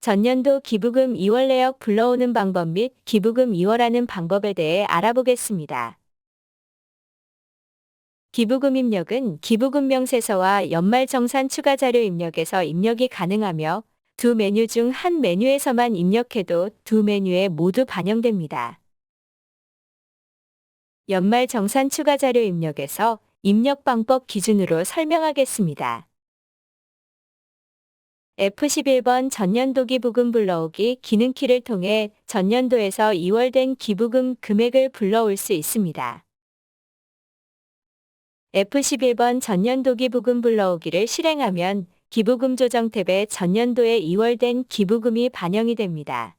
전년도 기부금 2월 내역 불러오는 방법 및 기부금 2월하는 방법에 대해 알아보겠습니다. 기부금 입력은 기부금 명세서와 연말정산 추가 자료 입력에서 입력이 가능하며 두 메뉴 중 한 메뉴에서만 입력해도 두 메뉴에 모두 반영됩니다. 연말정산 추가 자료 입력에서 입력 방법 기준으로 설명하겠습니다. F11번 전년도 기 부금 불러오기 기능키를 통해 전년도에서 2월 된 기부금 금액을 불러올 수 있습니다. F11번 전년도 기 부금 불러오기를 실행하면 기부금 조정 탭에 전년도에 2월 된 기부금이 반영이 됩니다.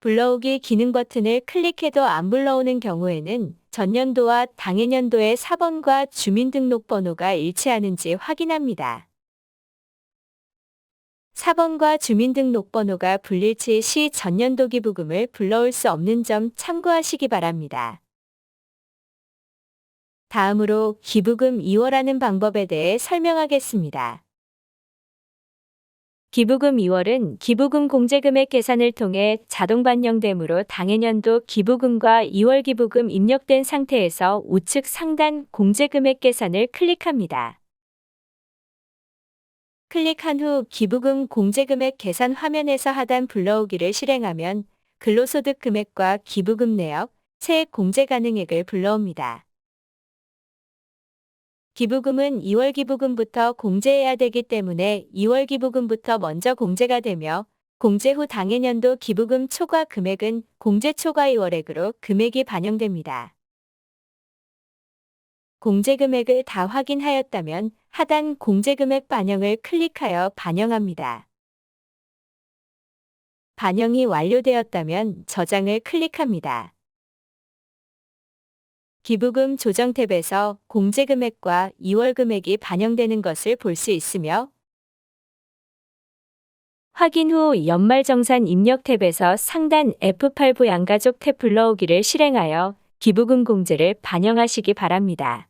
불러오기 기능 버튼을 클릭해도 안 불러오는 경우에는 전년도와 당해년도의 4번과 주민등록번호가 일치하는지 확인합니다. 4번과 주민등록번호가 불일치 시 전년도 기부금을 불러올 수 없는 점 참고하시기 바랍니다. 다음으로 기부금 2월하는 방법에 대해 설명하겠습니다. 기부금 2월은 기부금 공제금액 계산을 통해 자동 반영되므로 당해년도 기부금과 2월 기부금 입력된 상태에서 우측 상단 공제금액 계산을 클릭합니다. 클릭한 후 기부금 공제금액 계산 화면에서 하단 불러오기를 실행하면 근로소득 금액과 기부금 내역, 세액 공제 가능액을 불러옵니다. 기부금은 2월 기부금부터 공제해야 되기 때문에 2월 기부금부터 먼저 공제가 되며 공제 후 당해년도 기부금 초과 금액은 공제 초과 2월액으로 금액이 반영됩니다. 공제 금액을 다 확인하였다면 하단 공제 금액 반영을 클릭하여 반영합니다. 반영이 완료되었다면 저장을 클릭합니다. 기부금 조정 탭에서 공제 금액과 2월 금액이 반영되는 것을 볼 수 있으며 확인 후 연말정산 입력 탭에서 상단 F8 부 양가족 탭 불러오기를 실행하여 기부금 공제를 반영하시기 바랍니다.